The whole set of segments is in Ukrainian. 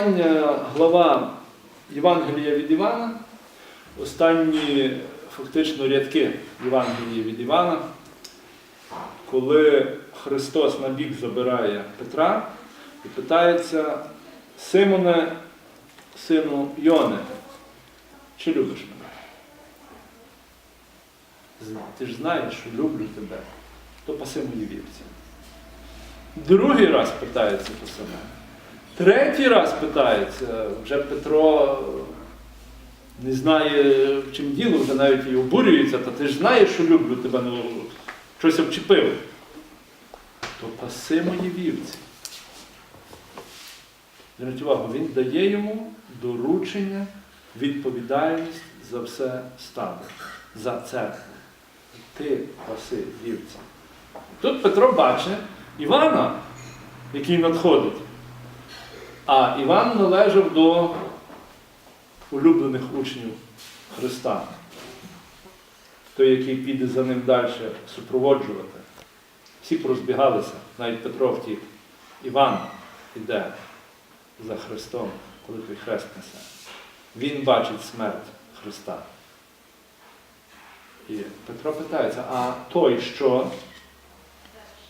Остання глава Євангелія від Івана, останні фактично рядки Євангелія від Івана, коли Христос на бік забирає Петра і питається, Симоне, сину Йоне, чи любиш мене? Ти ж знаєш, що люблю тебе, то паси мої вівці. Другий раз питається то саме. Третій раз питається, вже Петро не знає, в чим діло, вже навіть і обурюється, та ти ж знаєш, що люблю тебе, ну щось обчепив. То паси мої вівці. Зверніть увагу, він дає йому доручення, відповідальність за все стадо, за церкву. Ти паси вівці. Тут Петро бачить Івана, який надходить. А Іван належав до улюблених учнів Христа. Той, який піде за ним далі супроводжувати. Всі порозбігалися, навіть Петро втік. Іван іде за Христом, коли той хрест несе. Він бачить смерть Христа. І Петро питається, а той що?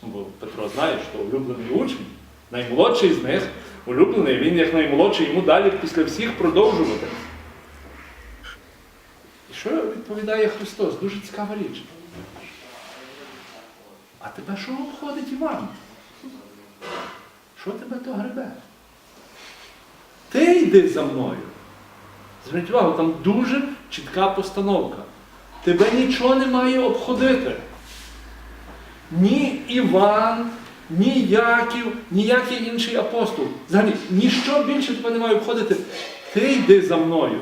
Бо Петро знає, що улюблений учень, наймолодший з них, улюблений, він як наймолодший, йому далі після всіх продовжувати. І що відповідає Христос? Дуже цікава річ. А тебе що обходить Іван? Що тебе то гребе? Ти йди за мною. Зверніть увагу, там дуже чітка постановка. Тебе нічого не має обходити. Ні Іван, ні Яків, ніякий інший апостол. Взагалі, ніщо більше тебе не має обходити. Ти йди за мною.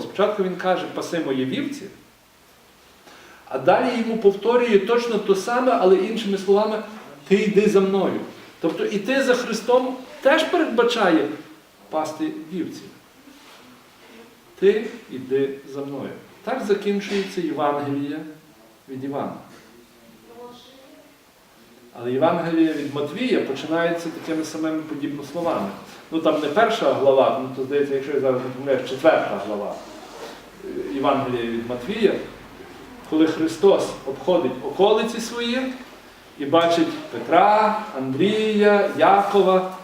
Спочатку він каже, паси мої вівці, а далі йому повторює точно те саме, але іншими словами, ти йди за мною. Тобто іти за Христом теж передбачає пасти вівців. Ти йди за мною. Так закінчується Євангеліє від Івана. Але Євангеліє від Матвія починається такими самими подібними словами. Ну там не перша глава, ну то здається, якщо я зараз не помиляюсь, четверта глава Євангелія від Матвія, коли Христос обходить околиці свої і бачить Петра, Андрія, Якова,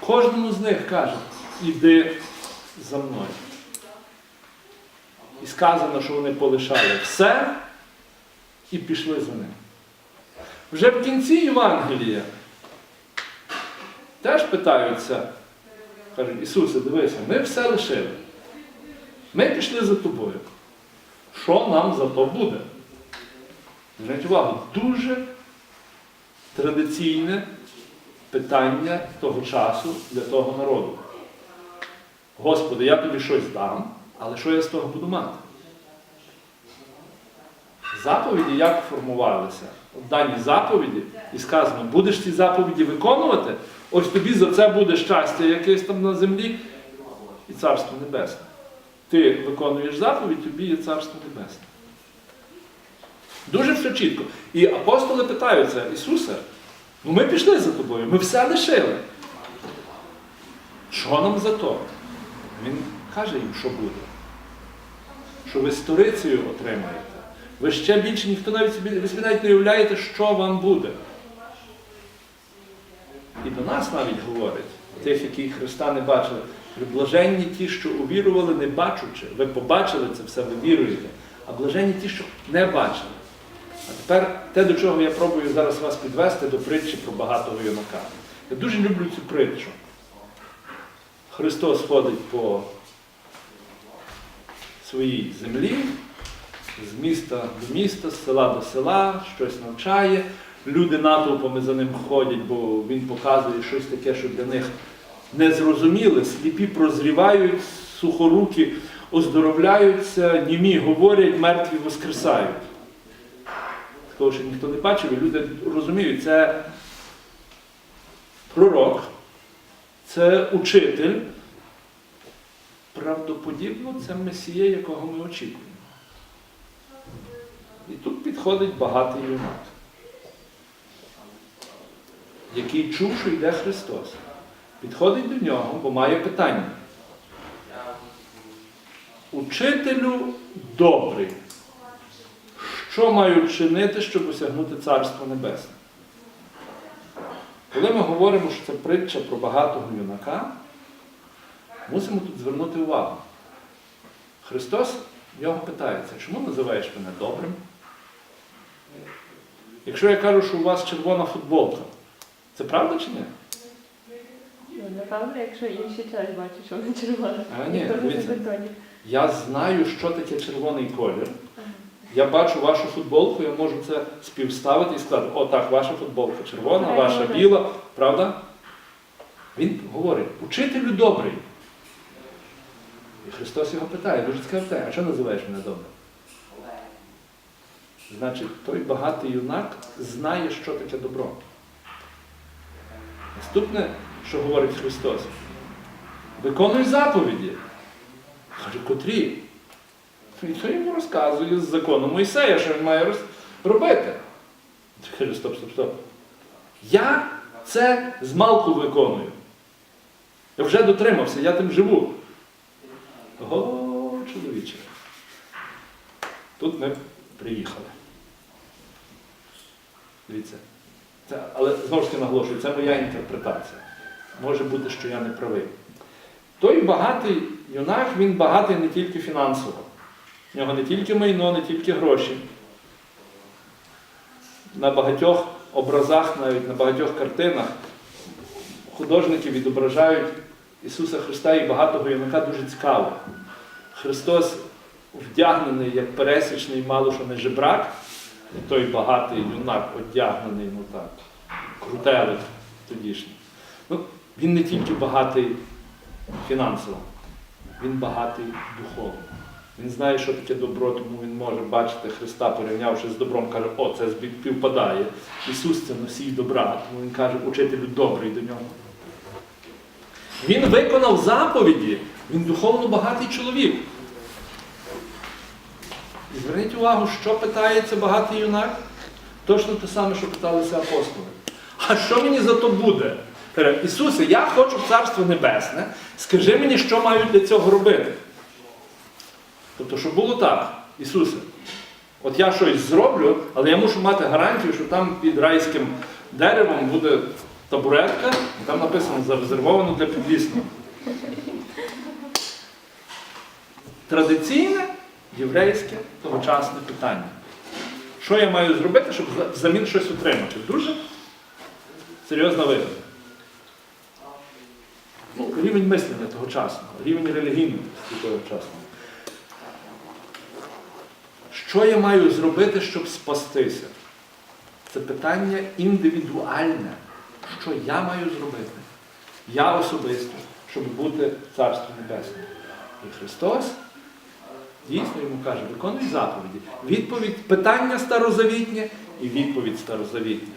кожному з них каже, іди за мною. І сказано, що вони полишали все і пішли за ним. Вже в кінці Євангелія теж питаються, кажуть, Ісусе, дивися, ми все лишили. Ми пішли за тобою. Що нам за то буде? Зверніть увагу, дуже традиційне питання того часу для того народу. Господи, я тобі щось дам, але що я з того буду мати? Заповіді як формувалися? Дані заповіді, і сказано, будеш ці заповіді виконувати, ось тобі за це буде щастя якесь там на землі і Царство Небесне. Ти виконуєш заповідь, тобі є Царство Небесне. Дуже все чітко. І апостоли питаються, Ісусе, ну ми пішли за тобою, ми все лишили. Що нам за то? Він каже їм, що буде. Що ви сторицею отримаєте. Ви ще більше ніхто навіть собі, ви собі навіть не уявляєте, що вам буде. І до нас навіть говорить, тих, які Христа не бачили, «Ви блаженні ті, що увірували, не бачучи. Ви побачили це все, ви віруєте. А блаженні ті, що не бачили. А тепер те, до чого я пробую зараз вас підвести, до притчі про багатого юнака. Я дуже люблю цю притчу. Христос ходить по своїй землі, з міста до міста, з села до села, щось навчає. Люди натовпами за ним ходять, бо він показує щось таке, що для них незрозуміле. Сліпі прозрівають, сухоруки оздоровляються, німі говорять, мертві воскресають. Такого ще ніхто не бачив, і люди розуміють, це пророк, це учитель. Правдоподібно, це Месія, якого ми очікуємо. І тут підходить багатий юнак, який чув, що йде Христос. підходить до нього, бо має питання. Учителю добрий. Що маю чинити, щоб осягнути Царство Небесне? Коли ми говоримо, що це притча про багатого юнака, мусимо тут звернути увагу. Христос в нього питається, чому називаєш мене добрим? Якщо я кажу, що у вас червона футболка, це правда чи ні? Ну, напевно, якщо інші час бачать, що вона червона. А, ні, Ніхто не дивіться. забетонів. Я знаю, що таке червоний колір. Я бачу вашу футболку, я можу це співставити і сказати, о, так, ваша футболка червона, ваша біла, правда? Він говорить, учителю добрий. І Христос його питає, дуже цікаве питання, а що називаєш мене добрим? Значить, той багатий юнак знає, що таке добро. Наступне, що говорить Христос, виконуй заповіді. Каже, котрі? І то йому розказує з закону Мойсея, що він має робити. Каже, стоп, стоп, стоп. Я це з малку виконую. Я вже дотримався, я тим живу. О, чоловіче. Тут ми приїхали. Дивіться. Це, але знову ж таки наголошую, це моя інтерпретація. Може бути, що я не правий. Той багатий юнак, він багатий не тільки фінансово. В нього не тільки майно, не тільки гроші. На багатьох образах, навіть на багатьох картинах, художники відображають Ісуса Христа і багатого юнака дуже цікаво. Христос вдягнений як пересічний, мало що не жебрак, той багатий юнак одягнений, ну так, крутелик тодішній. Ну, він не тільки багатий фінансово, він багатий духовно. Він знає, що таке добро, тому він може бачити Христа, порівнявши з добром, каже, о, це співпадає. Ісус це носій добра, тому він каже, учителю добрий до нього. Він виконав заповіді, він духовно багатий чоловік. Зверніть увагу, що питається багатий юнак? Точно те саме, що питалися апостоли. А що мені за то буде? Каже, Ісусе, я хочу Царство Небесне, скажи мені, що маю для цього робити. Тобто, щоб було так, Ісусе, от я щось зроблю, але я мушу мати гарантію, що там під райським деревом буде табуретка, і там написано зарезервовано для підвісного. Традиційне єврейське тогочасне питання. Що я маю зробити, щоб за- взамін щось отримати? Дуже серйозна вигода. Ну, рівень мислення тогочасного, рівень релігійності тогочасного. Що я маю зробити, щоб спастися? Це питання індивідуальне. Що я маю зробити? Я особисто, щоб бути в Царстві Небесному. І Христос дійсно йому каже, виконуй заповіді. Відповідь, питання старозавітнє і відповідь старозавітня.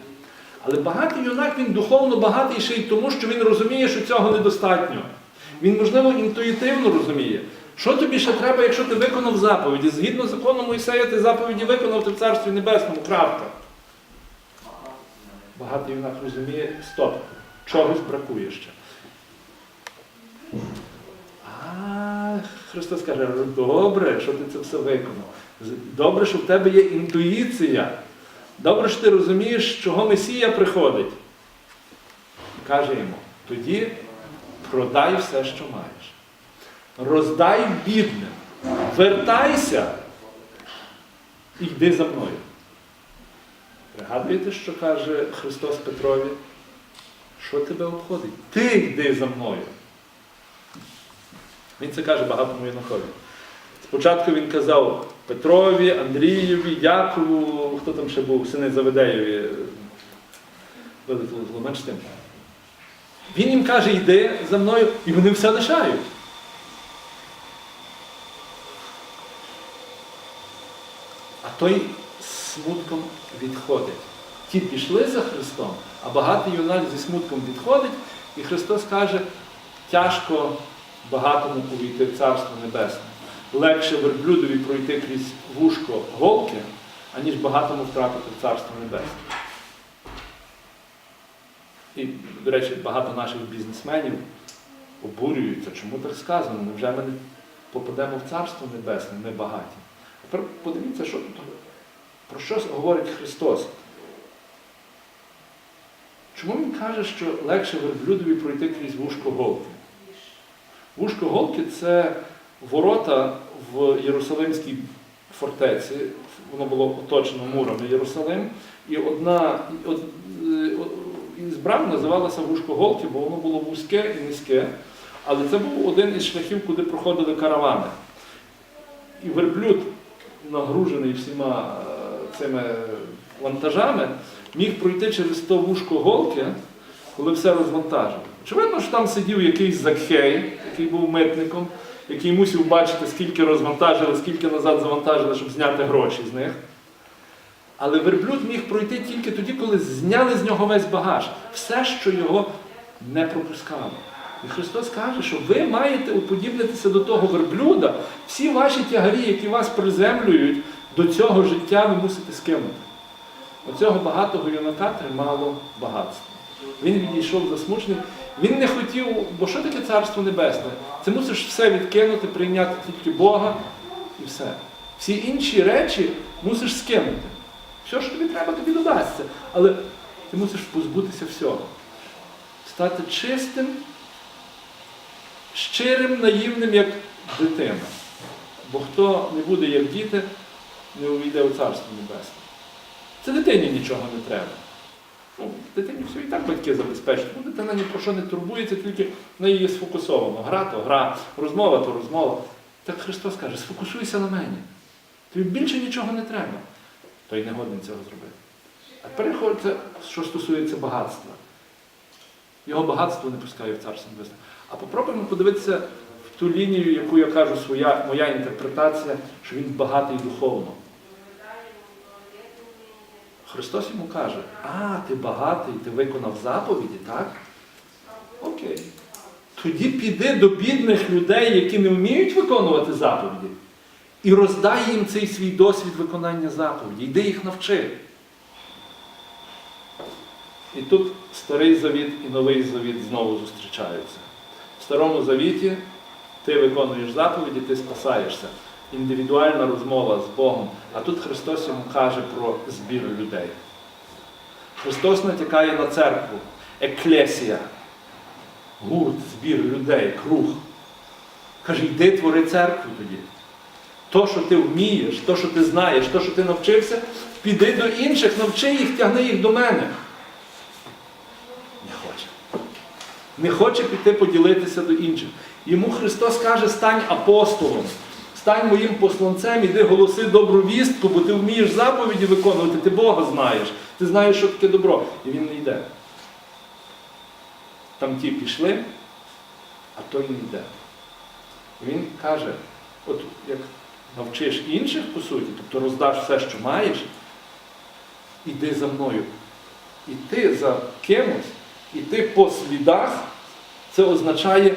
Але багатий юнак, він духовно багатий ще й тому, що він розуміє, що цього недостатньо. Він, можливо, інтуїтивно розуміє, що тобі ще треба, якщо ти виконав заповіді. Згідно закону Мойсея, ти заповіді виконав ти в Царстві Небесному. Крапка. Багатий юнак розуміє, стоп, чогось бракує ще. Христос каже, «Ну, добре, що ти це все виконав. Добре, що в тебе є інтуїція. Добре, що ти розумієш, чого Месія приходить. Каже йому, тоді продай все, що маєш. Роздай бідним. Вертайся і йди за мною. Пригадуєте, що каже Христос Петрові? Що тебе обходить? Ти йди за мною. Він це каже багатому юнакові. Спочатку він казав Петрові, Андрієві, Якову, хто там ще був, сини Заведеєві, менш тим. Він їм каже, йди за мною, і вони все лишають. А той смутком відходить. Ті пішли за Христом, а багатий юнак зі смутком відходить, і Христос каже, тяжко багатому увійти в Царство Небесне. Легше верблюдові пройти крізь вушко голки, аніж багатому втратити в Царство Небесне. І, до речі, багато наших бізнесменів обурюються, чому так сказано, невже ми не попадемо в Царство Небесне, ми багаті. Тепер подивіться, що, про що говорить Христос. Чому він каже, що легше верблюдові пройти крізь вушко голки? Вушко голки це ворота в Єрусалимській фортеці. Воно було оточено мурами Єрусалим. І одна од- е, із брам називалася вушко голки, бо воно було вузьке і низьке. Але це був один із шляхів, куди проходили каравани. І верблюд, нагружений всіма е, цими вантажами, міг пройти через то вушко голки, коли все розвантажили. Очевидно, що там сидів якийсь Закхей, який був митником, який мусив бачити, скільки розвантажили, скільки назад завантажили, щоб зняти гроші з них. Але верблюд міг пройти тільки тоді, коли зняли з нього весь багаж, все, що його не пропускало. І Христос каже, що ви маєте уподібнитися до того верблюда, всі ваші тягарі, які вас приземлюють, до цього життя ви мусите скинути. Оцього багатого юнака тримало багатство. Він відійшов засмучений. Він не хотів, бо що таке царство небесне? Це мусиш все відкинути, прийняти тільки Бога і все. Всі інші речі мусиш скинути. Все, що тобі треба, тобі додасться. Але ти мусиш позбутися всього. Стати чистим, щирим, наївним, як дитина. Бо хто не буде як діти, не увійде у Царство Небесне. Це дитині нічого не треба. Ну, дитині все і так батьки забезпечують. Ну, дитина ні про що не турбується, тільки на її сфокусовано. Гра то гра, розмова то розмова. Так Христос каже, сфокусуйся на мені. Тобі більше нічого не треба. Той не годен цього зробити. А переходиться, що стосується багатства. Його багатство не пускає в царство небесне. А попробуємо подивитися в ту лінію, яку я кажу, своя, моя інтерпретація, що він багатий духовно. Христос йому каже, а, ти багатий, ти виконав заповіді, так? Окей. Тоді піди до бідних людей, які не вміють виконувати заповіді, і роздай їм цей свій досвід виконання заповіді. Йди їх навчи. І тут старий завіт і новий завіт знову зустрічаються. В старому завіті ти виконуєш заповіді, ти спасаєшся. Індивідуальна розмова з Богом. А тут Христос йому каже про збір людей. Христос натякає на церкву, еклесія, гурт, збір людей, круг. Каже, йди твори церкву тоді. То, що ти вмієш, то, що ти знаєш, то, що ти навчився, піди до інших, навчи їх, тягни їх до мене. Не хоче. Не хоче піти поділитися до інших. Йому Христос каже, стань апостолом, стань моїм посланцем, іди голоси добру вістку, бо ти вмієш заповіді виконувати, ти Бога знаєш, ти знаєш, що таке добро. І він не йде. Там ті пішли, а той не йде. І він каже, от як навчиш інших, по суті, тобто роздаш все, що маєш, іди за мною. Іти за кимось, іти по слідах, це означає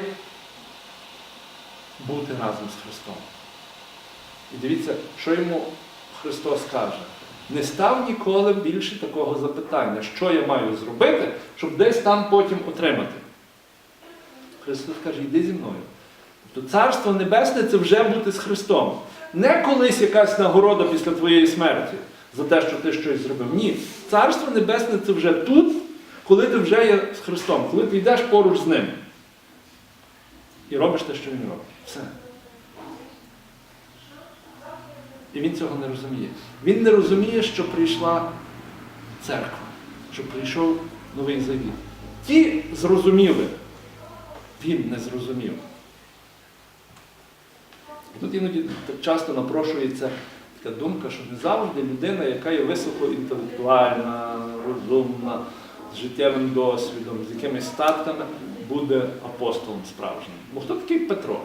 бути разом з Христом. І дивіться, що йому Христос каже. Не став ніколи більше такого запитання, що я маю зробити, щоб десь там потім отримати. Христос каже, йди зі мною. Тобто Царство Небесне це вже бути з Христом. Не колись якась нагорода після твоєї смерті за те, що ти щось зробив. Ні. Царство Небесне це вже тут, коли ти вже є з Христом, коли ти йдеш поруч з ним. І робиш те, що він робить. Все. І він цього не розуміє. Він не розуміє, що прийшла церква, що прийшов новий завіт. Ті зрозуміли, він не зрозумів. Тут іноді так часто напрошується така думка, що не завжди людина, яка є високоінтелектуальна, розумна, з життєвим досвідом, з якимись статками, буде апостолом справжнім. Бо хто такий Петро?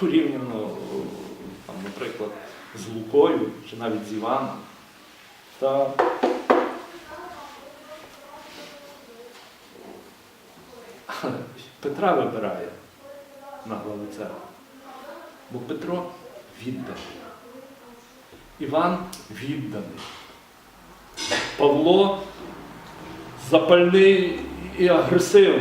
Порівняно, наприклад, з Лукою чи навіть з Іваном. Та Петра вибирає на главу церкви. Бо Петро відданий. Іван відданий. Павло запальний і агресивний.